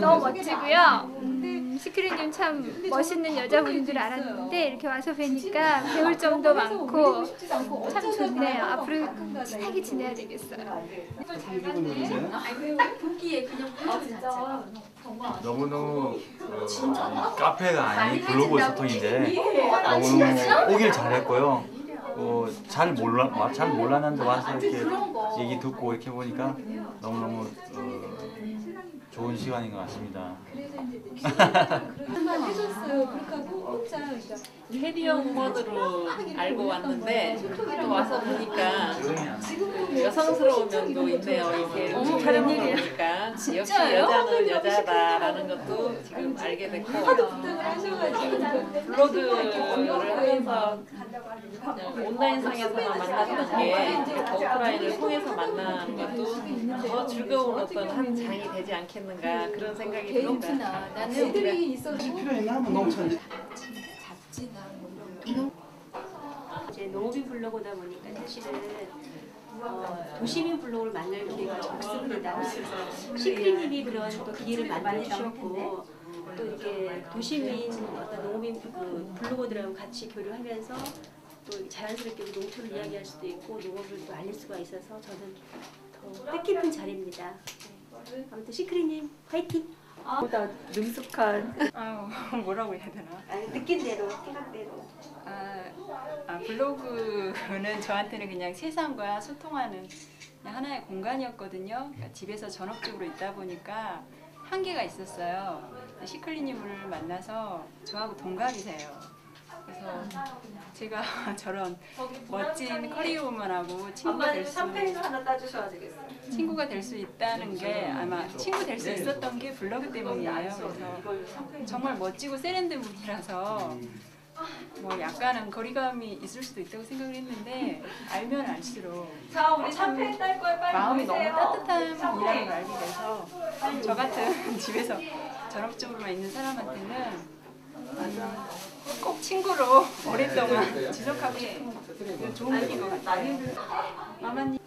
너무 멋지고요. 음, 시크릿님 참 멋있는 여자분인 줄 알았는데 이렇게 와서 뵈니까 배울 점도 많고 참 좋네요. 앞으로 친하게 지내야 되겠어요. 너무너무 어, 카페가 아닌 블로그 소통인데 너무너무 오길 잘했고요. 어, 잘 몰라 와- 잘 몰랐는데 와서 이렇게 얘기 듣고 이렇게 보니까 너무 너무 어, 좋은 시간인 것 같습니다. 해줬어요. 그렇게 하고 혼자 캐리어 우먼으로 알고 왔는데 또 와서 보니까 그 여성스러운 면도 있네요. 이렇게 촬영을 보니까 역시 여자는 여자다라는 것도 지금 알게 됐고 부탁을 하셔가지고 블로그를 하면서 그냥 온라인상에서만 만났던 게 오프라인을 통해서 만나는 것도 더 즐거운 어떤 한 장이 되지 않겠는가 그런 생각이 듭니다. 나는 애들이 있어도 이제 농업인 블로거다 보니까 사실은 어, 도시민 블로그를 만날 기회가 없습니다. 시크릿님이 그런 또 기회를 만들어 주셨고 또 이렇게 도시민 어떤 농업인 그 블로거들하고 같이 교류하면서 또 자연스럽게 농촌을 이야기할 수도 있고 농업을 또 알릴 수가 있어서 저는 더 뜻깊은 자리입니다. 네. 아무튼 시크릿님 화이팅! 보다 능숙한. 아유 뭐라고 해야 되나? 아니, 느낀 대로 생각대로. 아, 아 블로그는 저한테는 그냥 세상과 소통하는 그냥 하나의 공간이었거든요. 그러니까 집에서 전업적으로 있다 보니까 한계가 있었어요 시클리님을 만나서 저하고 동갑이세요 그래서 제가 저런 멋진 커리어 우먼하고 친구가 될수 하나 따주셔야 되겠어요. 친구가 될 수 있다는 게 아마 친구 될 수 있었던 게 블로그 때문이에요. 그래서 정말 멋지고 세련된 분이라서 뭐 약간은 거리감이 있을 수도 있다고 생각을 했는데 알면 알수록 자, 우리 샴페인 딸 거에 빨리 마음이 너무. 따뜻한 분이라는 걸 알게 돼서 저 같은 집에서 전업적으로만 있는 사람한테는 꼭 친구로 오랫동안 지속하고 싶은 좋은 분인 것 같아요. 마마님